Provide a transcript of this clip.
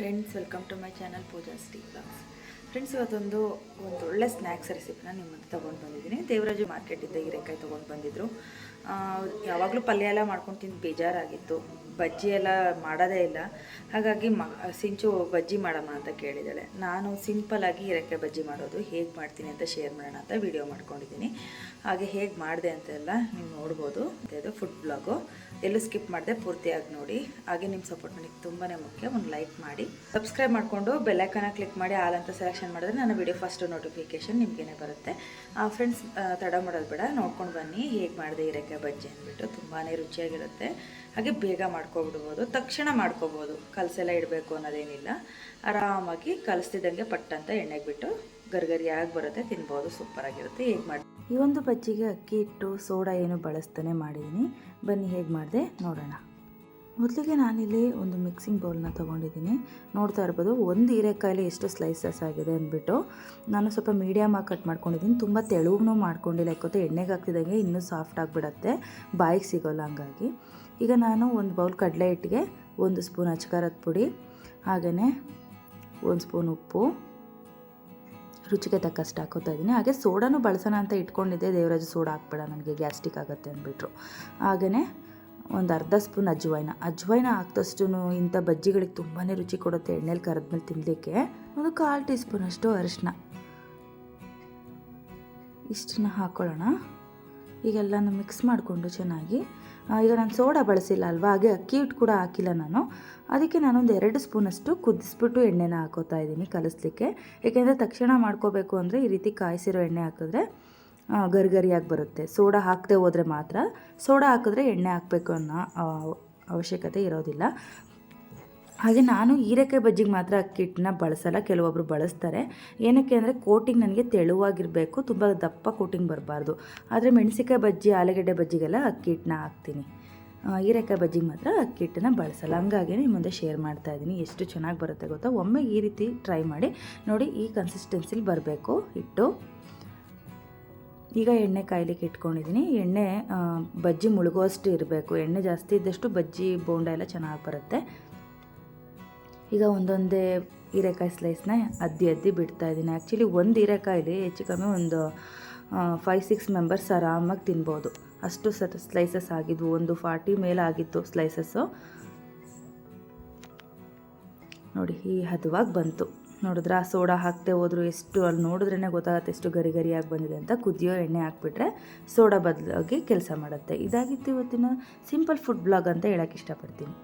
Friends welcome to my channel Pooja ಸ್ಟೀ blogs friends ಇವತ್ತೊಂದು ಒಂದು ಒಳ್ಳೆ ಸ್ನ್ಯಾಕ್ಸ್ ರೆಸಿಪಿನ ನಿಮ್ಮ ತಗೊಂಡು ಬಂದಿದ್ದೀನಿ. ದೇವರಾಜು ಮಾರ್ಕೆಟಿಂದ ಹೀರೆಕಾಯಿ ತೊಗೊಂಡು ಬಂದಿದ್ದರು ಯಾವಾಗಲೂ ಪಲ್ಯ ಎಲ್ಲ ಮಾಡ್ಕೊಂಡು ತಿಂದು ಬೇಜಾರಾಗಿತ್ತು. ಬಜ್ಜಿ ಎಲ್ಲ ಮಾಡೋದೇ ಇಲ್ಲ. ಹಾಗಾಗಿ ಮ, ಸಿಂಚು ಬಜ್ಜಿ ಮಾಡೋಣ ಅಂತ ಕೇಳಿದ್ದಾಳೆ. ನಾನು ಸಿಂಪಲ್ಲಾಗಿ ಹೀರೆಕಾಯಿ ಬಜ್ಜಿ ಮಾಡೋದು ಹೇಗೆ ಮಾಡ್ತೀನಿ ಅಂತ ಶೇರ್ ಮಾಡೋಣ ಅಂತ ವಿಡಿಯೋ ಮಾಡ್ಕೊಂಡಿದ್ದೀನಿ. ಹಾಗೆ ಹೇಗೆ ಮಾಡಿದೆ ಅಂತೆಲ್ಲ ನೀವು ನೋಡ್ಬೋದು. ಇದು ಫುಡ್ ಬ್ಲಾಗು ಎಲ್ಲೂ ಸ್ಕಿಪ್ ಮಾಡಿದೆ ಪೂರ್ತಿಯಾಗಿ ನೋಡಿ. ಹಾಗೆ ನಿಮ್ಮ ಸಪೋರ್ಟ್ ನನಗೆ ತುಂಬಾ ಮುಖ್ಯ. ಒಂದು ಲೈಕ್ ಮಾಡಿ. ಸಬ್ಸ್ಕ್ರೈಬ್ ಮಾಡಿಕೊಂಡು ಬೆಲ್ಲೈಕನ ಕ್ಲಿಕ್ ಮಾಡಿ ಆಲ್ ಅಂತ ಸೆಲೆಕ್ಷನ್ ಮಾಡಿದ್ರೆ ನನ್ನ ವಿಡಿಯೋ ಫಸ್ಟ್ ನೋಟಿಫಿಕೇಶನ್ ನಿಮಗೇನೆ ಬರುತ್ತೆ. ಫ್ರೆಂಡ್ಸ್ ತಡ ಮಾಡೋದು ಬೇಡ. ನೋಡ್ಕೊಂಡು ಬನ್ನಿ ಹೇಗೆ ಮಾಡಿದೆ ಹೀರೆಕಾಯಿ ಬಜ್ಜಿ ಅಂದ್ಬಿಟ್ಟು ತುಂಬಾ ರುಚಿಯಾಗಿರುತ್ತೆ. ಹಾಗೆ ಬೇಗ ಮಾಡ್ಕೊಬಿಡ್ಬೋದು, ತಕ್ಷಣ ಮಾಡ್ಕೋಬೋದು. ಕಲಸೆಲ್ಲ ಇಡಬೇಕು ಅನ್ನೋದೇನಿಲ್ಲ. ಆರಾಮಾಗಿ ಕಲಸ್ತಿದ್ದಂಗೆ ಪಟ್ಟಂತ ಎಣ್ಣೆಗೆ ಬಿಟ್ಟು ಗರ್ಗರಿಯಾಗಿ ಬರುತ್ತೆ, ತಿನ್ಬೋದು, ಸೂಪರಾಗಿರುತ್ತೆ. ಹೇಗೆ ಮಾಡಿ, ಈ ಒಂದು ಬಜ್ಜಿಗೆ ಅಕ್ಕಿ, ಹಿಟ್ಟು, ಸೋಡಾ ಏನು ಬಳಸ್ತಾನೆ ಮಾಡಿದ್ದೀನಿ ಬನ್ನಿ ಹೇಗೆ ಮಾಡಿದೆ ನೋಡೋಣ. ಮೊದಲಿಗೆ ನಾನಿಲ್ಲಿ ಒಂದು ಮಿಕ್ಸಿಂಗ್ ಬೌಲ್ನ ತೊಗೊಂಡಿದ್ದೀನಿ. ನೋಡ್ತಾ ಇರ್ಬೋದು, ಒಂದು ಹೀರೆಕಾಯಲ್ಲಿ ಎಷ್ಟು ಸ್ಲೈಸಸ್ ಆಗಿದೆ ಅಂದ್ಬಿಟ್ಟು. ನಾನು ಸ್ವಲ್ಪ ಮೀಡಿಯಮ್ ಆಗಿ ಕಟ್ ಮಾಡ್ಕೊಂಡಿದ್ದೀನಿ. ತುಂಬ ತೆಳುವೂ ಮಾಡ್ಕೊಂಡಿಲ್ಲ ಯಾಕೆ ಎಣ್ಣೆಗೆ ಹಾಕ್ತಿದ್ದಂಗೆ ಇನ್ನೂ ಸಾಫ್ಟ್ ಆಗಿಬಿಡತ್ತೆ. ಬಾಯಿಗೆ ಸಿಗೋಲ್ಲ ಹಂಗಾಗಿ. ಈಗ ನಾನು ಒಂದು ಬೌಲ್ ಕಡಲೆ ಹಿಟ್ಟಿಗೆ ಒಂದು ಸ್ಪೂನ್ ಅಚ್ಕಾರದ ಪುಡಿ ಹಾಗೆಯೇ ಒಂದು ಸ್ಪೂನ್ ಉಪ್ಪು. ರುಚಿಗೆ ತಕ್ಕಷ್ಟು ಹಾಕೋತಾ ಇದ್ದೀನಿ. ಹಾಗೆ ಸೋಡಾನು ಬಳಸೋಣ ಅಂತ ಇಟ್ಕೊಂಡಿದ್ದೆ. ದೇವರಾಜು ಸೋಡಾ ಹಾಕ್ಬೇಡ, ನನಗೆ ಗ್ಯಾಸ್ಟಿಕ್ ಆಗುತ್ತೆ ಅಂದ್ಬಿಟ್ರು. ಹಾಗೆಯೇ ಒಂದು ಅರ್ಧ ಸ್ಪೂನ್ ಅಜ್ವೈನ. ಅಜ್ವೈನ ಹಾಕ್ದಷ್ಟು ಇಂಥ ಬಜ್ಜಿಗಳಿಗೆ ತುಂಬಾ ರುಚಿ ಕೊಡುತ್ತೆ ಎಣ್ಣೆಲಿ ಕರೆದ್ಮೇಲೆ ತಿನ್ನಲಿಕ್ಕೆ ಒಂದು ಕಾಲು ಟೀ ಸ್ಪೂನಷ್ಟು ಅರಿಶಿನ. ಇಷ್ಟನ್ನ ಹಾಕ್ಕೊಳ್ಳೋಣ ಈಗೆಲ್ಲನೂ ಮಿಕ್ಸ್ ಮಾಡಿಕೊಂಡು ಚೆನ್ನಾಗಿ. ಈಗ ನಾನು ಸೋಡಾ ಬಳಸಿಲ್ಲ ಅಲ್ವಾ? ಹಾಗೆ ಅಕ್ಕಿ ಹಿಟ್ಟು ಕೂಡ ಹಾಕಿಲ್ಲ ನಾನು. ಅದಕ್ಕೆ ನಾನೊಂದು ಎರಡು ಸ್ಪೂನಷ್ಟು ಕುದಿಸ್ಬಿಟ್ಟು ಎಣ್ಣೆನ ಹಾಕೋತಾ ಇದ್ದೀನಿ ಕಲಿಸ್ಲಿಕ್ಕೆ. ಏಕೆಂದರೆ ತಕ್ಷಣ ಮಾಡ್ಕೋಬೇಕು ಅಂದರೆ ಈ ರೀತಿ ಕಾಯಿಸಿರೋ ಎಣ್ಣೆ ಹಾಕಿದ್ರೆ ಗರಿಗರಿಯಾಗಿ ಬರುತ್ತೆ. ಸೋಡಾ ಹಾಕದೆ ಹೋದರೆ ಮಾತ್ರ ಸೋಡಾ ಹಾಕಿದ್ರೆ ಎಣ್ಣೆ ಹಾಕಬೇಕು ಅನ್ನೋ ಅವಶ್ಯಕತೆ ಇರೋದಿಲ್ಲ. ಹಾಗೆ ನಾನು ಹೀರೆಕಾಯಿ ಬಜ್ಜಿಗೆ ಮಾತ್ರ ಅಕ್ಕಿ ಹಿಟ್ಟನ್ನ ಬಳಸಲ್ಲ ಕೆಲವೊಬ್ಬರು ಬಳಸ್ತಾರೆ. ಏನಕ್ಕೆ ಅಂದರೆ ಕೋಟಿಂಗ್ ನನಗೆ ತೆಳುವಾಗಿರಬೇಕು, ತುಂಬ ದಪ್ಪ ಕೋಟಿಂಗ್ ಬರಬಾರ್ದು. ಆದರೆ ಮೆಣಸಿಕಾಯಿ ಬಜ್ಜಿ, ಆಲೂಗಡ್ಡೆ ಬಜ್ಜಿಗೆಲ್ಲ ಅಕ್ಕಿ ಹಿಟ್ಟನ್ನ ಹಾಕ್ತೀನಿ. ಹೀರೆಕಾಯಿ ಬಜ್ಜಿಗೆ ಮಾತ್ರ ಅಕ್ಕಿ ಹಿಟ್ಟನ್ನ ಬಳಸಲ್ಲ. ಹಂಗಾಗಿ ನಿಮ್ಮ ಮುಂದೆ ಶೇರ್ ಮಾಡ್ತಾ ಇದ್ದೀನಿ. ಎಷ್ಟು ಚೆನ್ನಾಗಿ ಬರುತ್ತೆ ಗೊತ್ತಾ? ಒಮ್ಮೆ ಈ ರೀತಿ ಟ್ರೈ ಮಾಡಿ ನೋಡಿ ಈ ಕನ್ಸಿಸ್ಟೆನ್ಸಿಲಿ ಬರಬೇಕು. ಹಿಟ್ಟು ಈಗ ಎಣ್ಣೆ ಕಾಯ್ಲಿಕ್ಕೆ ಇಟ್ಕೊಂಡಿದ್ದೀನಿ. ಎಣ್ಣೆ ಬಜ್ಜಿ ಮುಳುಗೋಷ್ಟು ಇರಬೇಕು. ಎಣ್ಣೆ ಜಾಸ್ತಿ ಇದ್ದಷ್ಟು ಬಜ್ಜಿ, ಬೋಂಡ ಎಲ್ಲ ಚೆನ್ನಾಗಿ ಬರುತ್ತೆ. ಈಗ ಒಂದೊಂದೇ ಹೀರೆಕಾಯಿ ಸ್ಲೈಸ್ನ ಅದ್ದಿ ಅದ್ದಿ ಬಿಡ್ತಾ ಇದ್ದೀನಿ. ಆ್ಯಕ್ಚುಲಿ ಒಂದು ಹೀರೆಕಾಯಿಲಿ ಹೆಚ್ಚು ಕಮ್ಮಿ ಒಂದು ಫೈವ್ ಸಿಕ್ಸ್ ಮೆಂಬರ್ಸ್ ಆರಾಮಾಗಿ ತಿನ್ಬೋದು. ಅಷ್ಟು ಸತ್ ಸ್ಲೈಸಸ್ ಆಗಿದ್ವು. ಒಂದು ಫಾರ್ಟಿ ಮೇಲೆ ಆಗಿತ್ತು ಸ್ಲೈಸಸ್ಸು ನೋಡಿ, ಈ ಹದವಾಗಿ ಬಂತು. ನೋಡಿದ್ರೆ ಆ ಸೋಡಾ ಹಾಕ್ತೇ ಹೋದ್ರು ಎಷ್ಟು, ಅಲ್ಲಿ ನೋಡಿದ್ರೇ ಗೊತ್ತಾಗುತ್ತೆ ಎಷ್ಟು ಗರಿ ಗರಿಯಾಗಿ ಬಂದಿದೆ ಅಂತ. ಕುದಿಯೋ ಎಣ್ಣೆ ಹಾಕ್ಬಿಟ್ರೆ ಸೋಡಾ ಬದಲಾಗಿ ಕೆಲಸ ಮಾಡುತ್ತೆ. ಇದಾಗಿತ್ತು ಇವತ್ತಿನ ಸಿಂಪಲ್ ಫುಡ್ ಬ್ಲಾಗ್ ಅಂತ ಹೇಳೋಕ್ಕೆ ಇಷ್ಟಪಡ್ತೀನಿ.